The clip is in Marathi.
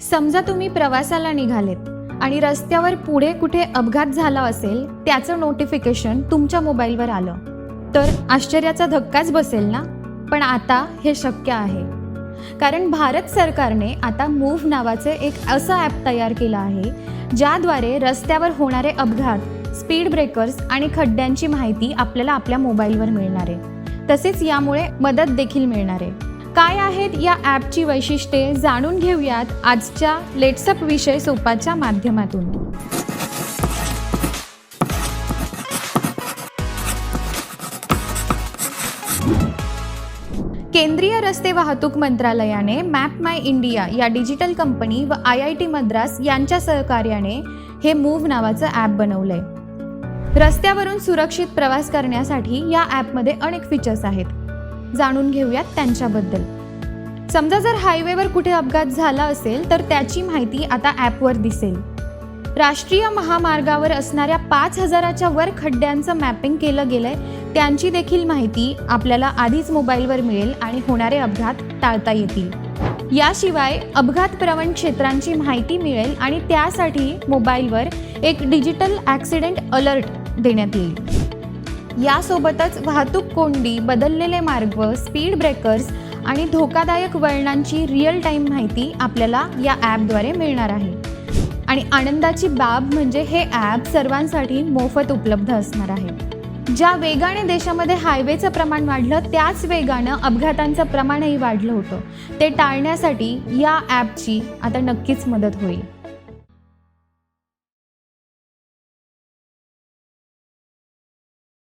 समजा तुम्ही प्रवासाला निघालेत आणि रस्त्यावर पुढे कुठे अपघात झाला असेल त्याचं नोटिफिकेशन तुमच्या मोबाईलवर आलं. तर आश्चर्याचा धक्काच बसेल ना? पण आता हे शक्य आहे. कारण भारत सरकारने आता मूव्ह नावाचे एक असं ॲप तयार केलं आहे ज्याद्वारे रस्त्यावर होणारे अपघात स्पीड ब्रेकर्स आणि खड्ड्यांची माहिती आपल्याला आपल्या मोबाईलवर मिळणार आहे. तसेच यामुळे मदत देखील मिळणार आहे. काय आहेत या ॲपची वैशिष्ट्ये जाणून घेऊयात आजच्या लेट्सअप विषय सोपाच्या माध्यमातून. केंद्रीय रस्ते वाहतूक मंत्रालयाने मॅप माय इंडिया या डिजिटल कंपनी व आय आय टी मद्रास यांच्या सहकार्याने हे मूव्ह नावाचं ॲप बनवलंय. रस्त्यावरून सुरक्षित प्रवास करण्यासाठी या ॲपमध्ये अनेक फीचर्स आहेत. जाणून घेऊयात त्यांच्याबद्दल. समजा जर हायवेवर कुठे अपघात झाला असेल तर त्याची माहिती आता ॲपवर दिसेल. राष्ट्रीय महामार्गावर असणाऱ्या पाच हजाराच्या वर खड्ड्यांचं मॅपिंग केलं गेलंय. त्यांची देखील माहिती आपल्याला आधीच मोबाईलवर मिळेल आणि होणारे अपघात टाळता येतील. याशिवाय अपघात प्रवण क्षेत्रांची माहिती मिळेल आणि त्यासाठी मोबाईलवर एक डिजिटल ॲक्सिडेंट अलर्ट देण्यात येईल. यासोबतच वाहतूक कोंडी बदललेले मार्ग स्पीड ब्रेकर्स आणि धोकादायक वळणांची रिअल टाईम माहिती आपल्याला या ॲपद्वारे मिळणार आहे. आणि आनंदाची बाब म्हणजे हे ॲप सर्वांसाठी मोफत उपलब्ध असणार आहे. ज्या वेगाने देशामध्ये हायवेचं प्रमाण वाढलं त्याच वेगानं अपघातांचं प्रमाणही वाढलं होतं. ते टाळण्यासाठी या ॲपची आता नक्कीच मदत होईल.